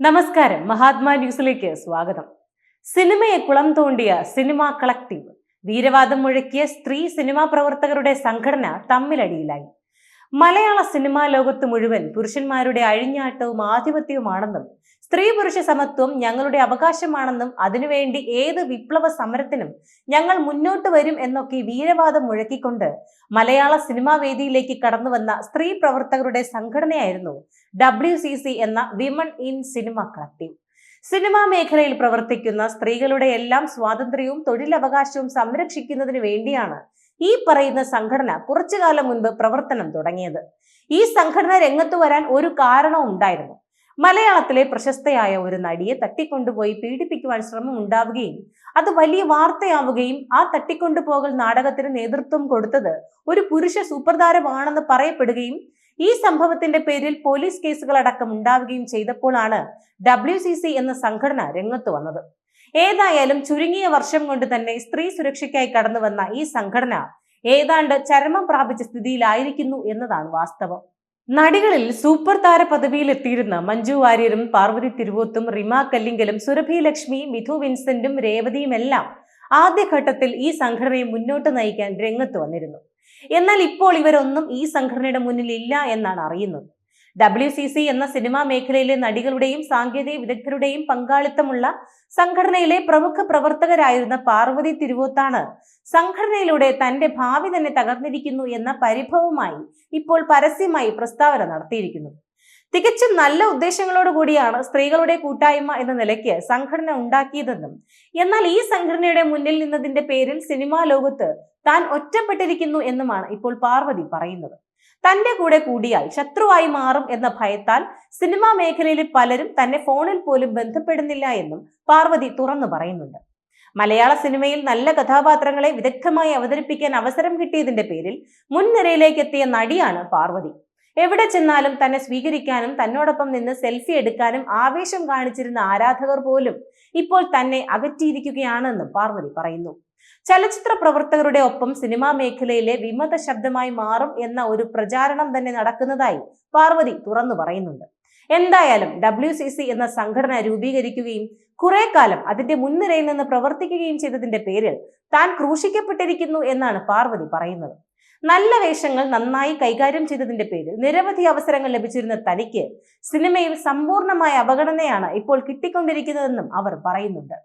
നമസ്കാരം. മഹാത്മാ ന്യൂസിലേക്ക് സ്വാഗതം. സിനിമയെ കുളം തോണ്ടിയ സിനിമ കളക്ടീവ് വീരവാദം മുഴക്കിയ സ്ത്രീ സിനിമാ പ്രവർത്തകരുടെ സംഘടന തമ്മിലടിയിലായി. മലയാള സിനിമാ ലോകത്ത് മുഴുവൻ പുരുഷന്മാരുടെ അഴിഞ്ഞാട്ടവും ആധിപത്യവുമാണെന്നും സ്ത്രീ പുരുഷ സമത്വം ഞങ്ങളുടെ അവകാശമാണെന്നും അതിനുവേണ്ടി ഏത് വിപ്ലവ സമരത്തിനും ഞങ്ങൾ മുന്നോട്ട് വരും എന്നൊക്കെ വീരവാദം മുഴക്കിക്കൊണ്ട് മലയാള സിനിമാ വേദിയിലേക്ക് കടന്നു വന്ന സ്ത്രീ പ്രവർത്തകരുടെ സംഘടനയായിരുന്നു ഡബ്ല്യു സി സി എന്ന women in cinema collective cinema മേഖലയിൽ പ്രവർത്തിക്കുന്ന സ്ത്രീകളുടെ എല്ലാം സ്വാതന്ത്ര്യവും തൊഴിലവകാശവും സംരക്ഷിക്കുന്നതിന് വേണ്ടിയാണ് ഈ പറയുന്ന സംഘടന കുറച്ചു കാലം മുൻപ് പ്രവർത്തനം തുടങ്ങിയത്. ഈ സംഘടന രംഗത്ത് വരാൻ ഒരു കാരണവും ഉണ്ടായിരുന്നു. മലയാളത്തിലെ പ്രശസ്തയായ ഒരു നടിയെ തട്ടിക്കൊണ്ടുപോയി പീഡിപ്പിക്കുവാൻ ശ്രമം ഉണ്ടാവുകയും അത് വലിയ വാർത്തയാവുകയും ആ തട്ടിക്കൊണ്ടുപോകൽ നാടകത്തിന് നേതൃത്വം കൊടുത്തത് ഒരു പുരുഷ സൂപ്രധാരമാണെന്ന് പറയപ്പെടുകയും ഈ സംഭവത്തിന്റെ പേരിൽ പോലീസ് കേസുകൾ അടക്കം ഉണ്ടാവുകയും ചെയ്തപ്പോഴാണ് ഡബ്ല്യു എന്ന സംഘടന രംഗത്ത് വന്നത്. ഏതായാലും ചുരുങ്ങിയ വർഷം കൊണ്ട് തന്നെ സ്ത്രീ സുരക്ഷയ്ക്കായി കടന്നു വന്ന ഈ സംഘടന ഏതാണ്ട് ചരമം പ്രാപിച്ച സ്ഥിതിയിലായിരിക്കുന്നു എന്നതാണ് വാസ്തവം. നടികളിൽ സൂപ്പർ താര പദവിയിൽ എത്തിയിരുന്ന മഞ്ജു വാര്യരും പാർവതി തിരുവോത്തും റിമ കല്ലിങ്കലും സുരഭി ലക്ഷ്മി മിഥു വിൻസെന്റും രേവതിയും എല്ലാം ആദ്യഘട്ടത്തിൽ ഈ സംഘടനയെ മുന്നോട്ട് നയിക്കാൻ രംഗത്ത് വന്നിരുന്നു. എന്നാൽ ഇപ്പോൾ ഇവരൊന്നും ഈ സംഘടനയുടെ മുന്നിൽ ഇല്ല എന്നാണ് അറിയുന്നത്. ഡബ്ല്യു സി സി എന്ന സിനിമാ മേഖലയിലെ നടികളുടെയും സാങ്കേതിക വിദഗ്ധരുടെയും പങ്കാളിത്തമുള്ള സംഘടനയിലെ പ്രമുഖ പ്രവർത്തകരായിരുന്ന പാർവതി തിരുവോത്താണ് സംഘടനയിലൂടെ തന്റെ ഭാവി തന്നെ തകർന്നിരിക്കുന്നു എന്ന പരിഭവമായി ഇപ്പോൾ പരസ്യമായി പ്രസ്താവന നടത്തിയിരിക്കുന്നു. തികച്ചും നല്ല ഉദ്ദേശങ്ങളോട് കൂടിയാണ് സ്ത്രീകളുടെ കൂട്ടായ്മ എന്ന നിലയ്ക്ക് സംഘടന ഉണ്ടാക്കിയതെന്നും എന്നാൽ ഈ സംഘടനയുടെ മുന്നിൽ നിന്നതിന്റെ പേരിൽ സിനിമാ ലോകത്ത് താൻ ഒറ്റപ്പെട്ടിരിക്കുന്നു എന്നുമാണ് ഇപ്പോൾ പാർവതി പറയുന്നത്. തന്റെ കൂടെ കൂടിയാൽ ശത്രുവായി മാറും എന്ന ഭയത്താൽ സിനിമാ മേഖലയിലെ പലരും തന്നെ ഫോണിൽ പോലും ബന്ധപ്പെടുന്നില്ല എന്നും പാർവതി തുറന്നു പറയുന്നുണ്ട്. മലയാള സിനിമയിൽ നല്ല കഥാപാത്രങ്ങളെ വിദഗ്ധമായി അവതരിപ്പിക്കാൻ അവസരം കിട്ടിയതിന്റെ പേരിൽ മുൻനിരയിലേക്ക് എത്തിയ നടിയാണ് പാർവതി. എവിടെ ചെന്നാലും തന്നെ സ്വീകരിക്കാനും തന്നോടൊപ്പം നിന്ന് സെൽഫി എടുക്കാനും ആവേശം കാണിച്ചിരുന്ന ആരാധകർ പോലും ഇപ്പോൾ തന്നെ അകറ്റിയിരിക്കുകയാണെന്നും പാർവതി പറയുന്നു. ചലച്ചിത്ര പ്രവർത്തകരുടെ ഒപ്പം സിനിമാ മേഖലയിലെ വിമത ശബ്ദമായി മാറും എന്ന ഒരു പ്രചാരണം തന്നെ നടക്കുന്നതായി പാർവതി തുറന്നു പറയുന്നുണ്ട്. എന്തായാലും ഡബ്ല്യു സി സി എന്ന സംഘടന രൂപീകരിക്കുകയും കുറെ കാലം അതിന്റെ മുൻനിരയിൽ നിന്ന് പ്രവർത്തിക്കുകയും ചെയ്തതിന്റെ പേരിൽ താൻ ക്രൂശിക്കപ്പെട്ടിരിക്കുന്നു എന്നാണ് പാർവതി പറയുന്നത്. നല്ല വേഷങ്ങൾ നന്നായി കൈകാര്യം ചെയ്തതിന്റെ പേരിൽ നിരവധി അവസരങ്ങൾ ലഭിച്ചിരുന്ന തനിക്ക് സിനിമയിൽ സമ്പൂർണമായ അവഗണനയാണ് ഇപ്പോൾ കിട്ടിക്കൊണ്ടിരിക്കുന്നതെന്നും അവർ പറയുന്നുണ്ട്.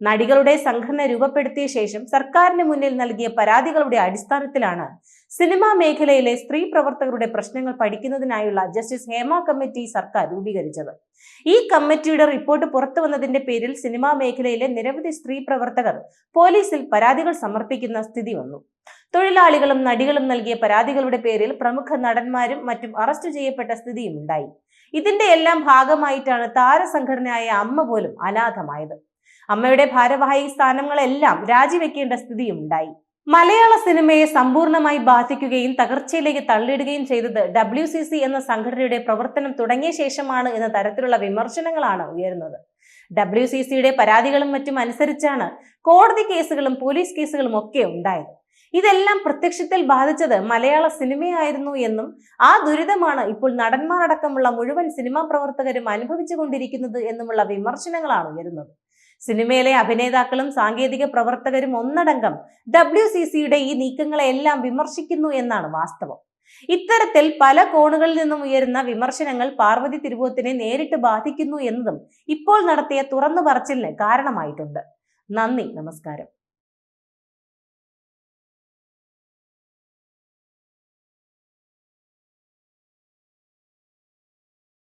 നടികളുടെ സംഘടന രൂപപ്പെടുത്തിയ ശേഷം സർക്കാരിന് മുന്നിൽ നൽകിയ പരാതികളുടെ അടിസ്ഥാനത്തിലാണ് സിനിമാ മേഖലയിലെ സ്ത്രീ പ്രവർത്തകരുടെ പ്രശ്നങ്ങൾ പഠിക്കുന്നതിനായുള്ള ജസ്റ്റിസ് ഹേമ കമ്മിറ്റി സർക്കാർ രൂപീകരിച്ചത്. ഈ കമ്മിറ്റിയുടെ റിപ്പോർട്ട് പുറത്തു വന്നതിന്റെ പേരിൽ സിനിമാ മേഖലയിലെ നിരവധി സ്ത്രീ പ്രവർത്തകർ പോലീസിൽ പരാതികൾ സമർപ്പിക്കുന്ന സ്ഥിതി വന്നു. തൊഴിലാളികളും നടികളും നൽകിയ പരാതികളുടെ പേരിൽ പ്രമുഖ നടന്മാരും മറ്റും അറസ്റ്റ് ചെയ്യപ്പെട്ട സ്ഥിതിയും ഉണ്ടായി. ഇതിന്റെ എല്ലാം ഭാഗമായിട്ടാണ് താരസംഘടനയായ അമ്മ പോലും അനാഥമായത്. അമ്മയുടെ ഭാരവാഹി സ്ഥാനങ്ങളെല്ലാം രാജിവെക്കേണ്ട സ്ഥിതിയും ഉണ്ടായി. മലയാള സിനിമയെ സമ്പൂർണമായി ബാധിക്കുകയും തകർച്ചയിലേക്ക് തള്ളിയിടുകയും ചെയ്തത് ഡബ്ല്യു സി സി എന്ന സംഘടനയുടെ പ്രവർത്തനം തുടങ്ങിയ ശേഷമാണ് എന്ന തരത്തിലുള്ള വിമർശനങ്ങളാണ് ഉയരുന്നത്. ഡബ്ല്യു സി സിയുടെ പരാതികളും മറ്റും അനുസരിച്ചാണ് കോടതി കേസുകളും പോലീസ് കേസുകളും ഒക്കെ ഉണ്ടായത്. ഇതെല്ലാം പ്രത്യക്ഷത്തിൽ ബാധിച്ചത് മലയാള സിനിമയായിരുന്നു എന്നും ആ ദുരിതമാണ് ഇപ്പോൾ നടന്മാരടക്കമുള്ള മുഴുവൻ സിനിമാ പ്രവർത്തകരും അനുഭവിച്ചു അനുഭവിച്ചുകൊണ്ടിരിക്കുന്നത് എന്നുമുള്ള വിമർശനങ്ങളാണ് ഉയരുന്നത്. സിനിമയിലെ അഭിനേതാക്കളും സാങ്കേതിക പ്രവർത്തകരും ഒന്നടങ്കം ഡബ്ല്യു സി സിയുടെ ഈ നീക്കങ്ങളെല്ലാം വിമർശിക്കുന്നു എന്നാണ് വാസ്തവം. ഇത്തരത്തിൽ പല കോണുകളിൽ നിന്നും ഉയരുന്ന വിമർശനങ്ങൾ പാർവതി തിരുവോത്തിനെ നേരിട്ട് ബാധിക്കുന്നു എന്നതും ഇപ്പോൾ നടത്തിയ തുറന്നു പറച്ചിലിന് കാരണമായിട്ടുണ്ട്. നന്ദി നമസ്കാരം.